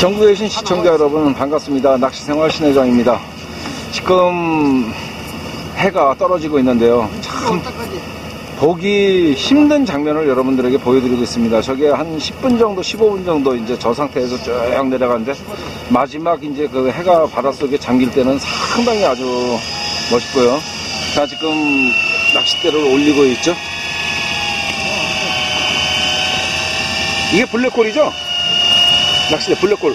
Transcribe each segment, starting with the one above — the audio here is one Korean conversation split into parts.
전국에 계신 시청자 여러분 반갑습니다. 낚시생활 신회장입니다. 지금 해가 떨어지고 있는데요. 참 보기 힘든 장면을 여러분들에게 보여드리고 있습니다. 저게 한 10분 정도, 15분 정도 이제 저 상태에서 쭉 내려가는데 마지막 이제 그 해가 바닷속에 잠길 때는 상당히 아주 멋있고요. 자, 지금 낚싯대를 올리고 있죠. 이게 블랙홀이죠? 낚싯대 블랙홀.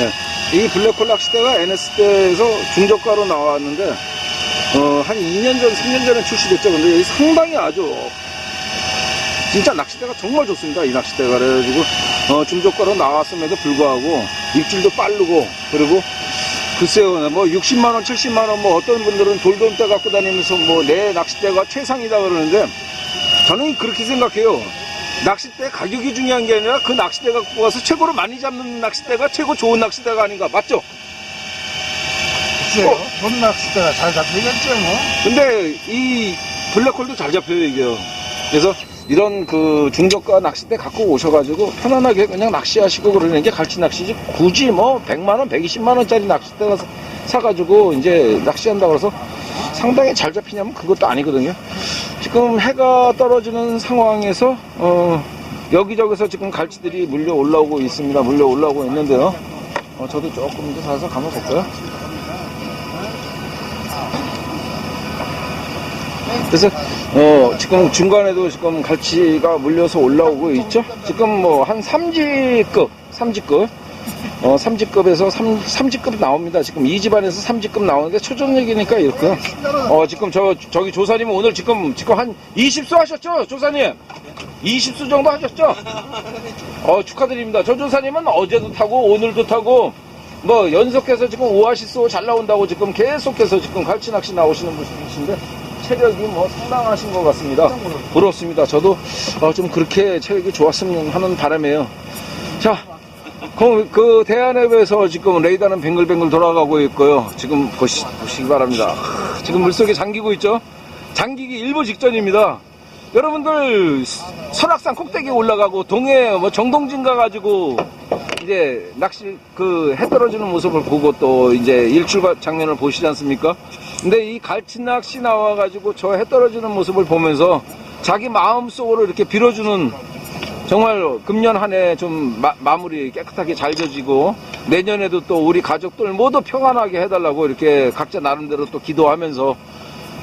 예. 이 블랙홀 낚싯대가 NS대에서 중저가로 나왔는데 어, 한 2년 전, 3년 전에 출시됐죠. 근데 여기 상당히 아주 진짜 낚싯대가 정말 좋습니다. 이 낚싯대가 그래가지고 어, 중저가로 나왔음에도 불구하고 입질도 빠르고 그리고 글쎄요, 뭐 60만 원, 70만 원, 뭐 어떤 분들은 돌돔대 갖고 다니면서 뭐 내 낚싯대가 최상이다 그러는데 저는 그렇게 생각해요. 낚싯대 가격이 중요한 게 아니라 그 낚싯대 갖고 가서 최고로 많이 잡는 낚싯대가 최고 좋은 낚싯대가 아닌가 맞죠? 글쎄요. 어. 돈 낚싯대가 잘 잡히겠죠, 뭐. 근데 이 블랙홀도 잘 잡혀요 이게요. 그래서 이런 그 중저가 낚싯대 갖고 오셔가지고 편안하게 그냥 낚시하시고 그러는 게 갈치 낚시지 굳이 뭐 100만 원, 120만 원짜리 낚싯대 가서 사가지고 이제 낚시한다 그래서 상당히 잘 잡히냐면 그것도 아니거든요. 지금 해가 떨어지는 상황에서 어 여기저기서 지금 갈치들이 물려 올라오고 있습니다. 물려 올라오고 있는데요. 어, 저도 조금 이제 살살 감아볼까요? 그래서 어 지금 중간에도 지금 갈치가 물려서 올라오고 있죠. 지금 뭐 한 3지급, 3지급, 어 3지급에서 3, 3지급 나옵니다. 지금 이 집안에서 3지급 나오는데 초전역이니까 이렇게. 어 지금 저 저기 조사님 오늘 지금 지금 한 20수 하셨죠, 조사님? 20수 정도 하셨죠? 어 축하드립니다. 저 조사님은 어제도 타고 오늘도 타고 뭐 연속해서 지금 오아시스 잘 나온다고 지금 계속해서 지금 갈치 낚시 나오시는 분이신데 체력이 뭐 상당하신 것 같습니다. 부럽습니다. 저도 어, 좀 그렇게 체력이 좋았으면 하는 바람이에요. 자, 그, 그 대한해에서 지금 레이더는 뱅글뱅글 돌아가고 있고요. 지금 보시, 보시기 바랍니다. 하, 지금 물속에 잠기고 있죠? 잠기기 일부 직전입니다. 여러분들 설악산 꼭대기 올라가고 동해 뭐 정동진 가가지고 이제 낚시 그 해 떨어지는 모습을 보고 또 이제 일출가 장면을 보시지 않습니까? 근데 이 갈치 낚시 나와가지고 저 해 떨어지는 모습을 보면서 자기 마음 속으로 이렇게 빌어주는 정말 금년 한 해 좀 마무리 깨끗하게 잘 져지고 내년에도 또 우리 가족들 모두 평안하게 해달라고 이렇게 각자 나름대로 또 기도하면서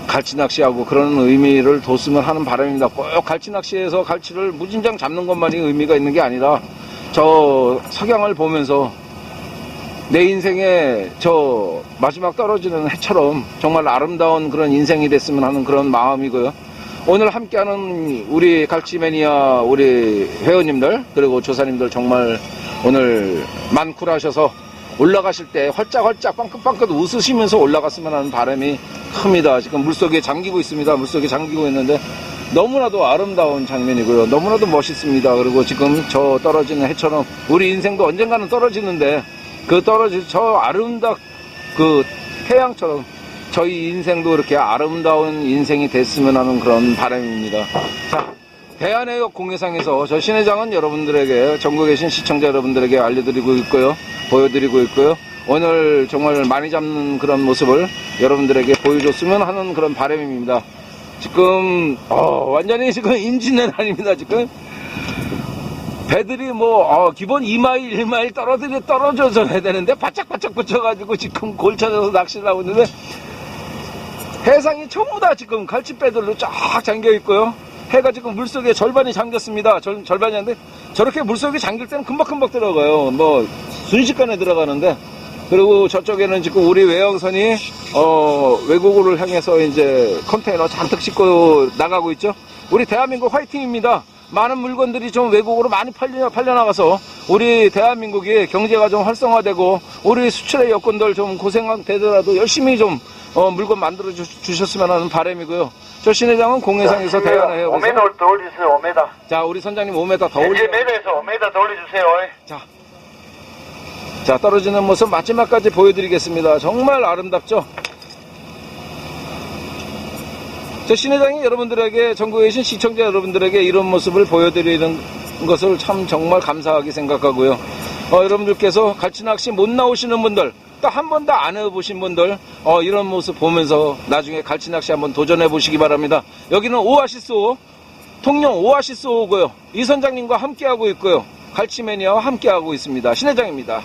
갈치 낚시하고 그런 의미를 뒀으면 하는 바람입니다. 꼭 갈치 낚시에서 갈치를 무진장 잡는 것만이 의미가 있는 게 아니라 저 석양을 보면서 내 인생에 저 마지막 떨어지는 해처럼 정말 아름다운 그런 인생이 됐으면 하는 그런 마음이고요. 오늘 함께하는 우리 갈치 매니아 우리 회원님들 그리고 조사님들 정말 오늘 만쿨하셔서 올라가실 때 활짝활짝 빵긋빵긋 웃으시면서 올라갔으면 하는 바람이 큽니다. 지금 물속에 잠기고 있습니다. 물속에 잠기고 있는데 너무나도 아름다운 장면이고요. 너무나도 멋있습니다. 그리고 지금 저 떨어지는 해처럼 우리 인생도 언젠가는 떨어지는데 그 떨어지 저 아름답 그 태양처럼 저희 인생도 이렇게 아름다운 인생이 됐으면 하는 그런 바람입니다. 자, 대한해역 공해상에서 저 신회장은 여러분들에게 전국에 계신 시청자 여러분들에게 알려드리고 있고요. 보여드리고 있고요. 오늘 정말 많이 잡는 그런 모습을 여러분들에게 보여줬으면 하는 그런 바람입니다. 지금 어, 완전히 지금 임진왜란 아닙니다. 지금 배들이 뭐 어, 기본 2마일 1마일 떨어뜨려 떨어져서 해야 되는데 바짝바짝 붙여가지고 지금 골쳐져서 낚시를 하고 있는데 해상이 전부 다 지금 갈치배들로 쫙 잠겨 있고요. 해가 지금 물속에 절반이 잠겼습니다. 절, 절반이 안데 저렇게 물속에 잠길 때는 금방금방 들어가요. 뭐 순식간에 들어가는데 그리고 저쪽에는 지금 우리 외형선이 어, 외국을 향해서 이제 컨테이너 잔뜩 싣고 나가고 있죠. 우리 대한민국 화이팅입니다. 많은 물건들이 좀 외국으로 많이 팔려, 팔려나가서 우리 대한민국이 경제가 좀 활성화되고 우리 수출의 여건들 좀 고생되더라도 열심히 좀 어, 물건 만들어 주, 셨으면 하는 바람이고요. 저 신회장은 공해상에서 대화를 5m 해요. 더 올리세요, 5m. 자, 우리 선장님 5m 더 올려. 이제 매도에서 5m 더 올려주세요. 자, 자 떨어지는 모습 마지막까지 보여드리겠습니다. 정말 아름답죠? 저 신회장이 여러분들에게 전국에 계신 시청자 여러분들에게 이런 모습을 보여드리는 것을 참 정말 감사하게 생각하고요. 어, 여러분들께서 갈치 낚시 못 나오시는 분들, 또 한 번도 안 해보신 분들, 어, 이런 모습 보면서 나중에 갈치 낚시 한번 도전해 보시기 바랍니다. 여기는 오아시스 호, 통영 오아시스 호고요. 이 선장님과 함께하고 있고요. 갈치 매니아와 함께하고 있습니다. 신 회장입니다.